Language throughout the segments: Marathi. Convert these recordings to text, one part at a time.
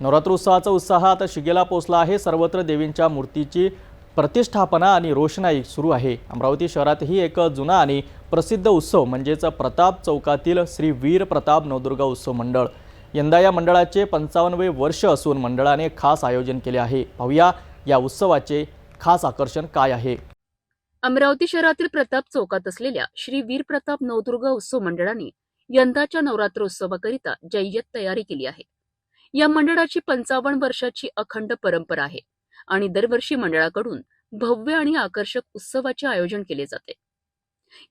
नवरात्रोत्सवाचा उत्साह आता शिगेला पोचला आहे. सर्वत्र देवींच्या मूर्तीची प्रतिष्ठापना आणि रोषणाई सुरू आहे. अमरावती शहरातही एक जुना आणि प्रसिद्ध उत्सव म्हणजेच प्रताप चौकातील श्री वीर प्रताप नवदुर्गा उत्सव मंडळ. यंदा या मंडळाचे पंचावन्नवे वर्ष असून मंडळाने खास आयोजन केले आहे. पाहूया या उत्सवाचे खास आकर्षण काय आहे. अमरावती शहरातील प्रताप चौकात असलेल्या श्री वीर प्रताप नवदुर्गा उत्सव मंडळाने यंदाच्या नवरात्रोत्सवाकरिता जय्यत तयारी केली आहे. या मंडळाची पंचावन्न वर्षाची अखंड परंपरा आहे आणि दरवर्षी मंडळाकडून भव्य आणि आकर्षक उत्सवाचे आयोजन केले जाते.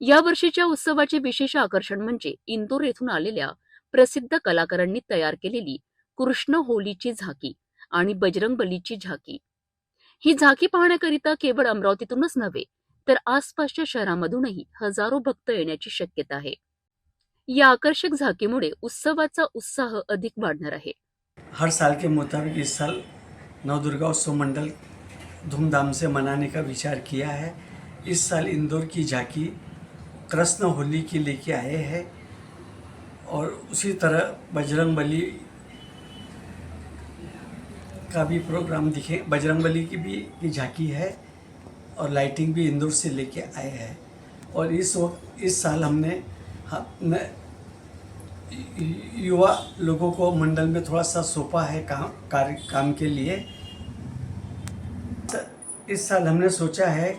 या वर्षीच्या उत्सवाचे विशेष आकर्षण म्हणजे इंदोर येथून आलेल्या प्रसिद्ध कलाकारांनी तयार केलेली कृष्ण होलीची झाकी आणि बजरंग बलीची झाकी. ही झाकी पाहण्याकरिता केवळ अमरावतीतूनच नव्हे तर आसपासच्या शहरामधूनही हजारो भक्त येण्याची शक्यता आहे. या आकर्षक झाकीमुळे उत्सवाचा उत्साह अधिक वाढणार आहे. हर साल के मुताबिक इस साल नवदुर्गा उत्सव मंडल धूमधाम से मनाने का विचार किया है। इस साल इंदौर की झांकी कृष्ण होली की लेके आए हैं और उसी तरह बजरंग बली का भी प्रोग्राम दिखे, बजरंग बली की भी, की झांकी है और लाइटिंग भी इंदौर से लेके आए हैं। और इस वक्त, इस साल हमने हमने युवा लोगों को मंडल में थोड़ा सा सौंपा है काम कार्य काम के लिए। इस साल हमने सोचा है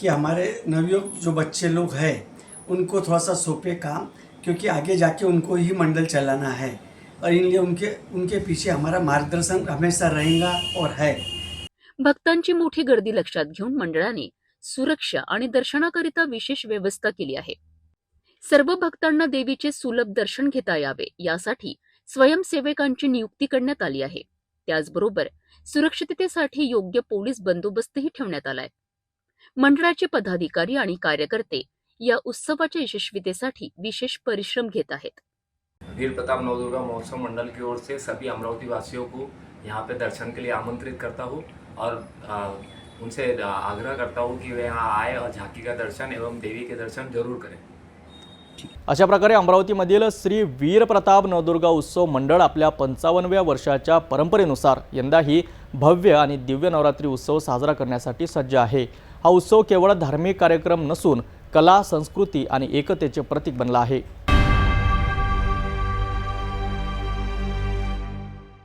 कि हमारे नवयुवक जो बच्चे लोग हैं उनको थोड़ा सा सौंपे काम क्योंकि आगे जाके उनको ही मंडल चलाना है। और इनलिए उनके उनके पीछे हमारा मार्गदर्शन हमेशा रहेगा और है। भक्तांची मोठी गर्दी लक्षात घेऊन मंडळाने सुरक्षा आणि दर्शनाकरिता विशेष व्यवस्था केली आहे. सर्व भक्तांना देवीचे सुलभ दर्शन घेता यावे यासाठी स्वयंसेवकांची नियुक्ती करण्यात आली आहे. त्याचबरोबर सुरक्षिततेसाठी योग्य पोलीस बंदोबस्तही ठेवण्यात आलाय. मंडळाचे पदाधिकारी आणि कार्यकर्ते या उत्सवाच्या यशस्वीतेसाठी विशेष परिश्रम घेत आहेत. वीर प्रताप नवदुर्गा महोत्सव मंडल की ओर से सभी अमरावती वासियों को यहाँ पे दर्शन के लिए आमंत्रित करता हूँ और आ, उनसे आग्रह करता हूँ कि वे यहाँ आए और झांकी का दर्शन एवं देवी के दर्शन जरूर करें। अशा प्रकारे अमरावतीमधील श्री वीर प्रताप नवदुर्गा उत्सव मंडळ आपल्या पंचावन्नव्या वर्षाच्या परंपरेनुसार यंदाही भव्य आणि दिव्य नवरात्री उत्सव साजरा करण्यासाठी सज्ज आहे. हा उत्सव केवळ धार्मिक कार्यक्रम नसून कला संस्कृती आणि एकतेचे प्रतीक बनला आहे.